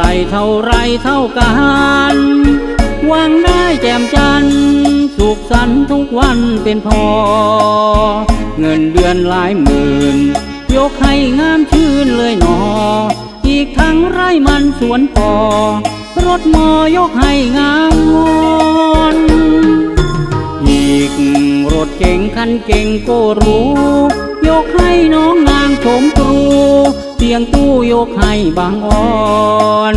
ไรเท่าไรเท่ากันวางหน้าแจ่มจันสุขสันทุกวันเป็นพอ เงินเดือนหลายหมื่น ยกให้งามชื่นเลยหนอ อีกทั้งไร่มันสวนปอ รถมอยกให้งามงอนอีกรถเก่งคันเก่งก็รู้ ยกให้น้องนางชมตรู ยงตู้ยกให้บางอ่อน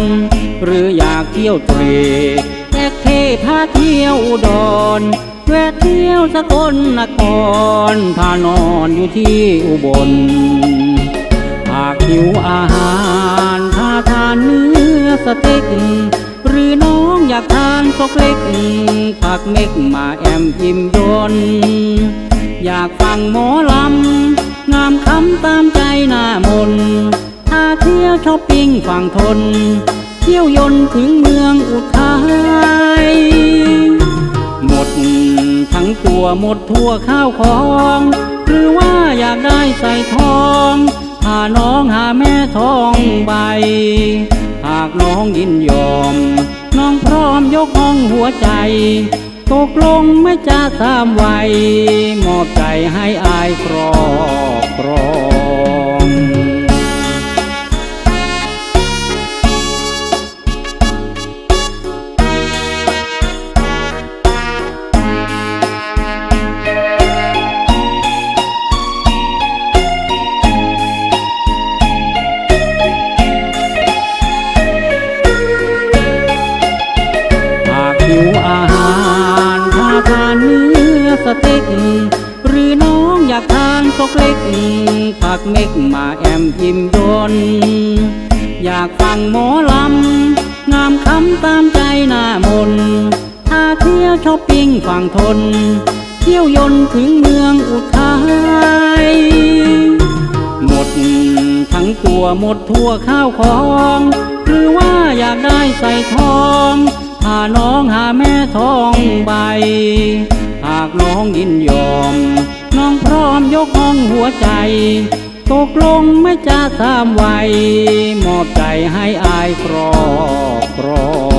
หรืออยากเที่ยวเตรแท็กเทพาเที่ยวอุดรแวะเที่ยวสกลนครถ้านอนอยู่ที่อุบลหากหิวอาหารถ้าทานเนื้อสเต็กหรือน้องอยากทานซกเล็กผักเม็กมาแอมอิ่มยนอยากฟังหมอลำงามคำตามใจหน้ามน ช้อปปิ้งฝั่งทน เที่ยวยนถึงเมืองอุทัยหมดทั้งตัวหมดทั่วข้าวของ หรือว่าอยากได้ใส่ทองพาน้องหาแม่ทองใบ หากน้องยินยอม น้องพร้อมยกห้องหัวใจ ตกลงไม่จะตามไวมอบใจให้อายครอบครอง กทานซกเล็กผักเม็กมาแอมอิ่มยน อยากฟังหมอลำ งามคำตามใจหน้ามนถ้าเที่ยวชอปปิ้งฝั่งทน เที่ยวยนถึงเมืองอุทัยหมดทั้งตัวหมดทั่วข้าวของ หรือว่าอยากได้ใส่ทองพาน้องหาแม่ทองใบ หากน้องยินยอม กห้องหัวใจ ตกลงไม่จะสามไว้มอบใจให้อายครอบครอง